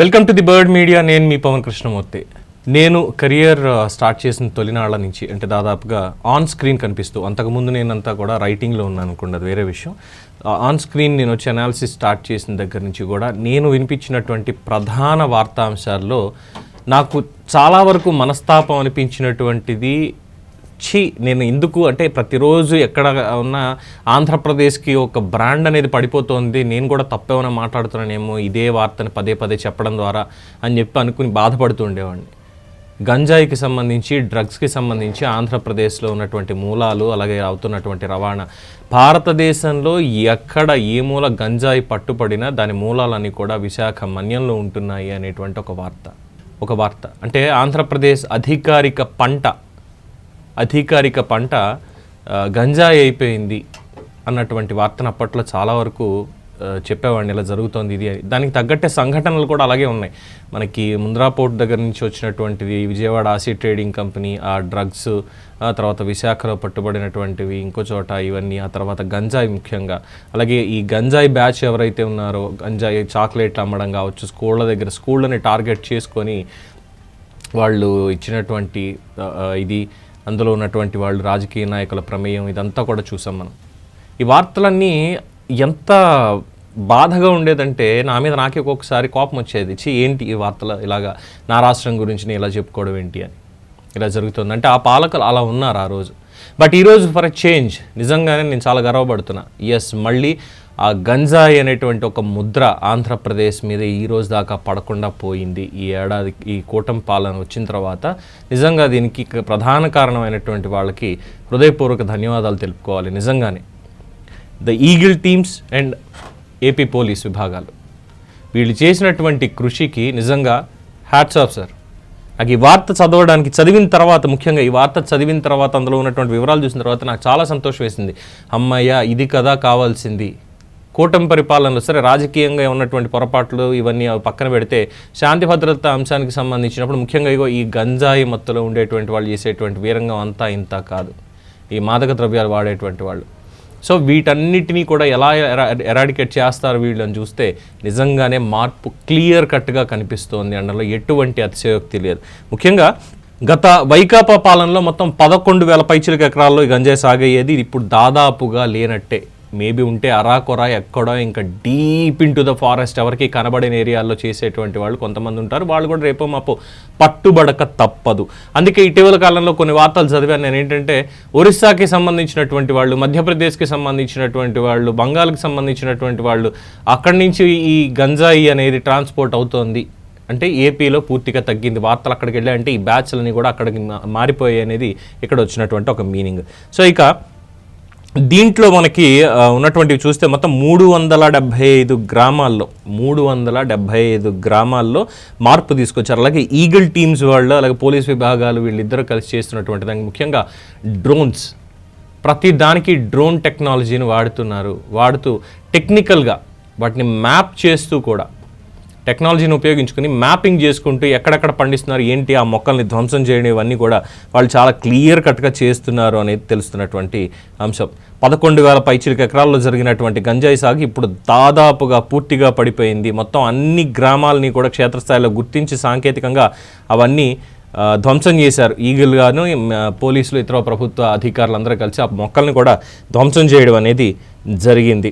Welcome to the Bird Media. నేను మీ పవన్ కృష్ణమూర్తి. నేను కెరియర్ స్టార్ట్ చేసిన తొలినాళ్ళ నుంచి అంటే దాదాపుగా ఆన్ స్క్రీన్ కనిపిస్తూ అంతకుముందు నేనంతా కూడా రైటింగ్లో ఉన్నాను అనుకోండి అది వేరే విషయం. ఆన్ స్క్రీన్ నేను వచ్చి అనాలిసిస్ స్టార్ట్ చేసిన దగ్గర నుంచి కూడా నేను వినిపించినటువంటి ప్రధాన వార్తాంశాల్లో నాకు చాలా వరకు మనస్తాపం అనిపించినటువంటిది ఛీ నేను ఎందుకు అంటే ప్రతిరోజు ఎక్కడ ఉన్న ఆంధ్రప్రదేశ్కి ఒక బ్రాండ్ అనేది పడిపోతుంది నేను కూడా తప్పేమైనా మాట్లాడుతున్నానేమో ఇదే వార్తని పదే పదే చెప్పడం ద్వారా అని చెప్పి అనుకుని బాధపడుతూ ఉండేవాడిని. గంజాయికి సంబంధించి డ్రగ్స్కి సంబంధించి ఆంధ్రప్రదేశ్లో ఉన్నటువంటి మూలాలు అలాగే అవుతున్నటువంటి రవాణా. భారతదేశంలో ఎక్కడ ఏ మూల గంజాయి పట్టుపడినా దాని మూలాలన్నీ కూడా విశాఖ మన్యంలో ఉంటున్నాయి అనేటువంటి ఒక వార్త. ఒక వార్త. అంటే ఆంధ్రప్రదేశ్ అధికారిక పంట అధికారిక పంట గంజాయి అయిపోయింది అన్నటువంటి వార్తను అప్పట్లో చాలా వరకు చెప్పేవాడిని. ఇలా జరుగుతోంది ఇది అని. దానికి తగ్గట్టే సంఘటనలు కూడా అలాగే ఉన్నాయి. మనకి ముంద్రా పోర్ట్ దగ్గర నుంచి వచ్చినటువంటిది విజయవాడ ఆసీ ట్రేడింగ్ కంపెనీ ఆ డ్రగ్స్ ఆ తర్వాత విశాఖలో పట్టుబడినటువంటివి ఇంకో చోట ఇవన్నీ ఆ తర్వాత గంజాయి ముఖ్యంగా. అలాగే ఈ గంజాయి బ్యాచ్ ఎవరైతే ఉన్నారో గంజాయి చాక్లెట్లు అమ్మడం కావచ్చు స్కూళ్ళ దగ్గర స్కూళ్ళని టార్గెట్ చేసుకొని వాళ్ళు ఇచ్చినటువంటి ఇది అందులో ఉన్నటువంటి వాళ్ళు రాజకీయ నాయకుల ప్రమేయం ఇదంతా కూడా చూసాం మనం. ఈ వార్తలన్నీ ఎంత బాధగా ఉండేదంటే నా మీద నాకే ఒక్కొక్కసారి కోపం వచ్చేది చి ఏంటి ఈ వార్తలు ఇలాగా నా రాష్ట్రం గురించి నేను ఇలా చెప్పుకోవడం ఏంటి అని. ఇలా జరుగుతుంది. అంటే ఆ పాలకులు అలా ఉన్నారు ఆ రోజు. బట్ ఈరోజు ఫర్ ఎ చేంజ్ నిజంగానే నేను చాలా గర్వపడుతున్నా. ఎస్ మళ్ళీ ఆ గంజాయి అనేటువంటి ఒక ముద్ర ఆంధ్రప్రదేశ్ మీద ఈ రోజు దాకా పడకుండా పోయింది. ఈ ఏడాది ఈ కూటమి పాలన వచ్చిన తర్వాత నిజంగా దీనికి ప్రధాన కారణమైనటువంటి వాళ్ళకి హృదయపూర్వక ధన్యవాదాలు తెలుపుకోవాలి నిజంగానే. The Eagle teams and AP police విభాగాలు. వీళ్ళు చేసినటువంటి కృషికి నిజంగా హ్యాట్స్ ఆఫ్ సార్ నాకు ఈ వార్త చదవడానికి చదివిన తర్వాత ముఖ్యంగా ఈ వార్త చదివిన తర్వాత అందులో ఉన్నటువంటి వివరాలు చూసిన తర్వాత నాకు చాలా సంతోషం వేసింది. అమ్మయ్య ఇది కదా కావాల్సింది. కూటమి పరిపాలనలో సరే రాజకీయంగా ఉన్నటువంటి పొరపాట్లు ఇవన్నీ పక్కన పెడితే శాంతి భద్రత అంశానికి సంబంధించినప్పుడు ముఖ్యంగా ఇగో ఈ గంజాయి మత్తులో ఉండేటువంటి వాళ్ళు చేసేటువంటి వీరంగం అంతా ఇంత కాదు. ఈ మాదక ద్రవ్యాలు వాడేటువంటి వాళ్ళు. సో వీటన్నిటినీ కూడా ఎలా ఎరా ఎరాడికేట్ చేస్తారు వీళ్ళని చూస్తే నిజంగానే మార్పు క్లియర్ కట్గా కనిపిస్తోంది అందులో ఎటువంటి అతిశయోక్తి లేదు. ముఖ్యంగా గత వైకాపా పాలనలో మొత్తం పదకొండు వేల పైచిలక ఎకరాల్లో ఈ గంజాయి సాగయ్యేది ఇప్పుడు దాదాపుగా లేనట్టే. మేబీ ఉంటే అరాకొరా ఎక్కడో ఇంకా deep into the forest ఎవరికి కనబడిన ఏరియాల్లో చేసేటువంటి వాళ్ళు కొంతమంది ఉంటారు. వాళ్ళు కూడా రేపో మాపు పట్టుబడక తప్పదు. అందుకే ఇటీవల కాలంలో కొన్ని వార్తలు చదివాను నేను ఏంటంటే ఒరిస్సాకి సంబంధించినటువంటి వాళ్ళు మధ్యప్రదేశ్కి సంబంధించినటువంటి వాళ్ళు బంగాల్కి సంబంధించినటువంటి వాళ్ళు అక్కడి నుంచి ఈ గంజాయి అనేది ట్రాన్స్పోర్ట్ అవుతోంది. అంటే ఏపీలో పూర్తిగా తగ్గింది. వార్తలు అక్కడికి వెళ్ళాయంటే ఈ బ్యాచ్లని కూడా అక్కడికి మా- మారిపోయాయి అనేది ఇక్కడ వచ్చినటువంటి ఒక మీనింగ్. సో ఇక దీంట్లో మనకి ఉన్నటువంటివి చూస్తే మొత్తం మూడు వందల డెబ్భై ఐదు గ్రామాల్లో మూడు వందల డెబ్భై ఐదు గ్రామాల్లో మార్పు తీసుకొచ్చారు. అలాగే ఈగిల్ టీమ్స్ వాళ్ళు అలాగే పోలీస్ విభాగాలు వీళ్ళిద్దరూ కలిసి చేస్తున్నటువంటి దానికి ముఖ్యంగా డ్రోన్స్. ప్రతి దానికి డ్రోన్ టెక్నాలజీని వాడుతున్నారు వాడుతూ టెక్నికల్గా వాటిని మ్యాప్ చేస్తూ కూడా టెక్నాలజీని ఉపయోగించుకుని మ్యాపింగ్ చేసుకుంటూ ఎక్కడెక్కడ పండిస్తున్నారు ఏంటి ఆ మొక్కల్ని ధ్వంసం చేయడం ఇవన్నీ కూడా వాళ్ళు చాలా క్లియర్ కట్గా చేస్తున్నారు అనేది తెలుస్తున్నటువంటి అంశం. పదకొండు వేల పైచిలిక ఎకరాల్లో జరిగినటువంటి గంజాయి సాగు ఇప్పుడు దాదాపుగా పూర్తిగా పడిపోయింది. మొత్తం అన్ని గ్రామాలని కూడా క్షేత్రస్థాయిలో గుర్తించి సాంకేతికంగా అవన్నీ ధ్వంసం చేశారు. ఈగిల్గాను పోలీసులు ఇతర ప్రభుత్వ అధికారులందరూ కలిసి ఆ మొక్కల్ని కూడా ధ్వంసం చేయడం అనేది జరిగింది.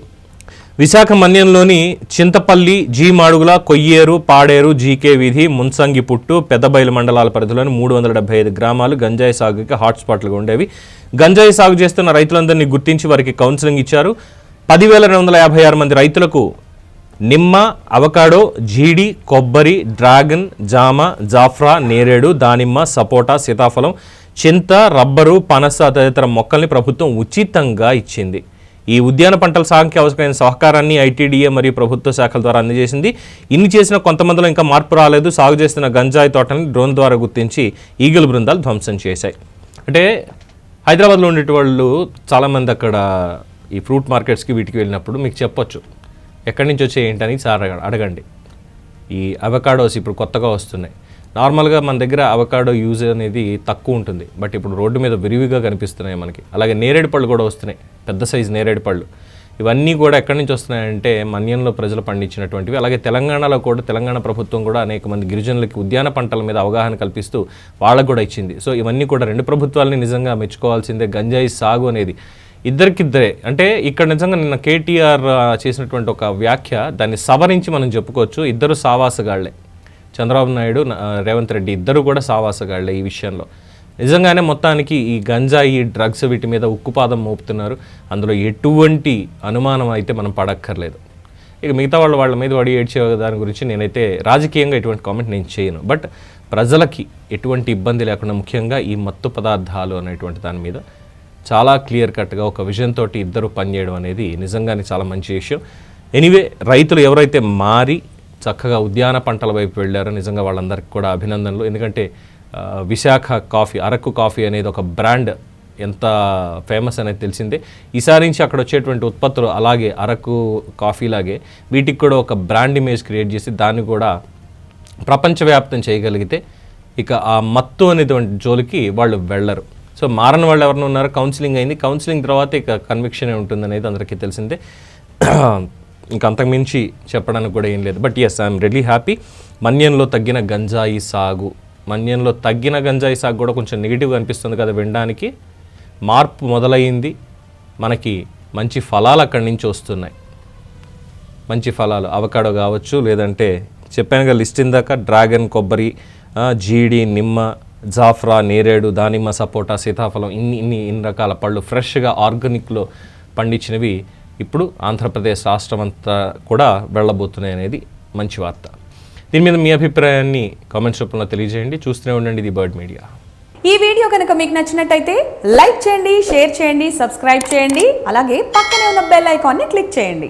విశాఖ మన్యంలోని చింతపల్లి జీ మాడుగుల కొయ్యేరు పాడేరు జీకే వీధి మున్సంగి పుట్టు పెద్దబయలు మండలాల పరిధిలోని మూడు వందల డెబ్బై ఐదు గ్రామాలు గంజాయి సాగుకి హాట్స్పాట్లుగా ఉండేవి. గంజాయి సాగు చేస్తున్న రైతులందరినీ గుర్తించి వారికి కౌన్సిలింగ్ ఇచ్చారు. పదివేల రెండు వందల యాభై ఆరు మంది రైతులకు నిమ్మ అవకాడో జీడి కొబ్బరి డ్రాగన్ జామ జాఫ్రా నేరేడు దానిమ్మ సపోటా సీతాఫలం చింత రబ్బరు పనస తదితర మొక్కల్ని ప్రభుత్వం ఉచితంగా ఇచ్చింది. ఈ ఉద్యాన పంటల సాగుకి అవసరమైన సహకారాన్ని ఐటీడీఏ మరియు ప్రభుత్వ శాఖల ద్వారా అందజేసింది. ఇన్ని చేసిన కొంతమందిలో ఇంకా మార్పు రాలేదు. సాగు చేస్తున్న గంజాయి తోటని డ్రోన్ ద్వారా గుర్తించి ఈగల బృందాలు ధ్వంసం చేశాయి. అంటే హైదరాబాద్లో ఉండే వాళ్ళు చాలామంది అక్కడ ఈ ఫ్రూట్ మార్కెట్స్కి వీటికి వెళ్ళినప్పుడు మీకు చెప్పొచ్చు. ఎక్కడి నుంచి వచ్చే ఏంటని సార్ అడగండి. ఈ అవకాడోస్ ఇప్పుడు కొత్తగా వస్తున్నాయి. నార్మల్గా మన దగ్గర అవకాడో యూజ్ అనేది తక్కువ ఉంటుంది. బట్ ఇప్పుడు రోడ్డు మీద విరివిగా కనిపిస్తున్నాయి మనకి. అలాగే నేరేడు పళ్ళు కూడా వస్తున్నాయి. పెద్ద సైజు నేరేడు పళ్ళు. ఇవన్నీ కూడా ఎక్కడి నుంచి వస్తున్నాయంటే మన్యంలో ప్రజలు పండించినటువంటివి. అలాగే తెలంగాణలో కూడా తెలంగాణ ప్రభుత్వం కూడా అనేక మంది గిరిజనులకి ఉద్యాన పంటల మీద అవగాహన కల్పిస్తూ వాళ్ళకు కూడా ఇచ్చింది. సో ఇవన్నీ కూడా రెండు ప్రభుత్వాలని నిజంగా మెచ్చుకోవాల్సిందే. గంజాయి సాగు అనేది ఇద్దరికిద్దరే. అంటే ఇక్కడ నిజంగా నిన్న కేటీఆర్ చేసినటువంటి ఒక వ్యాఖ్య దాన్ని సవరించి మనం చెప్పుకోవచ్చు. ఇద్దరు సావాసగాళ్ళే. చంద్రబాబు నాయుడు రేవంత్ రెడ్డి ఇద్దరు కూడా సావాసగాళ్ళే ఈ విషయంలో. నిజంగానే మొత్తానికి ఈ గంజాయి డ్రగ్స్ వీటి మీద ఉక్కుపాదం మోపుతున్నారు. అందులో ఎటువంటి అనుమానం అయితే మనం పడక్కర్లేదు. ఇక మిగతా వాళ్ళు వాళ్ళ మీద వాడి ఏడ్చే దాని గురించి నేనైతే రాజకీయంగా ఎటువంటి కామెంట్ నేను చేయను. బట్ ప్రజలకి ఎటువంటి ఇబ్బంది లేకుండా ముఖ్యంగా ఈ మత్తు పదార్థాలు అనేటువంటి దాని మీద చాలా క్లియర్ కట్గా ఒక విజన్ తోటి ఇద్దరు పనిచేయడం అనేది నిజంగానే చాలా మంచి విషయం. ఎనీవే రైతులు ఎవరైతే మారి చక్కగా ఉద్యాన పంటల వైపు వెళ్ళారు. నిజంగా వాళ్ళందరికీ కూడా అభినందనలు. ఎందుకంటే విశాఖ కాఫీ అరకు కాఫీ అనేది ఒక బ్రాండ్ ఎంత ఫేమస్ అనేది తెలిసిందే. ఈసారి నుంచి అక్కడ వచ్చేటువంటి ఉత్పత్తులు అలాగే అరకు కాఫీ లాగే వీటికి కూడా ఒక బ్రాండ్ ఇమేజ్ క్రియేట్ చేసి దాన్ని కూడా ప్రపంచవ్యాప్తం చేయగలిగితే ఇక ఆ మత్తు అనేటువంటి జోలికి వాళ్ళు వెళ్ళరు. సో మారని వాళ్ళు ఎవరైనా ఉన్నారో? కౌన్సిలింగ్ అయింది. కౌన్సిలింగ్ తర్వాత ఇక కన్విక్షన్ ఉంటుందనేది అందరికీ తెలిసిందే. ఇంకా అంతకుమించి చెప్పడానికి కూడా ఏం లేదు. But yes I'm ready happy మన్యంలో తగ్గిన గంజాయి సాగు. మన్యంలో తగ్గిన గంజాయి సాగు కూడా కొంచెం నెగిటివ్గా అనిపిస్తుంది కదా వినడానికి. మార్పు మొదలైంది. మనకి మంచి ఫలాలు అక్కడి నుంచి వస్తున్నాయి. మంచి ఫలాలు. అవకాడో కావచ్చు లేదంటే చెప్పానుగా లిస్ట్ ఇందాక డ్రాగన్ కొబ్బరి జీడి నిమ్మ జాఫ్రా నేరేడు దానిమ్మ సపోటా సీతాఫలం ఇన్ని ఇన్ని ఇన్ని రకాల పళ్ళు ఫ్రెష్గా ఆర్గానిక్లో పండించినవి ఇప్పుడు ఆంధ్రప్రదేశ్ రాష్ట్రం అంతా కూడా వెళ్ళబోతున్నాయి అనేది మంచి వార్త. దీని మీద మీ అభిప్రాయాన్ని కామెంట్స్ రూపంలో తెలియజేయండి. చూస్తూనే ఉండండి ఇది బర్డ్ మీడియా. ఈ వీడియో కనుక మీకు నచ్చినట్టయితే లైక్ చేయండి షేర్ చేయండి సబ్స్క్రైబ్ చేయండి. అలాగే పక్కనే ఉన్న బెల్ ఐకాన్ని క్లిక్ చేయండి.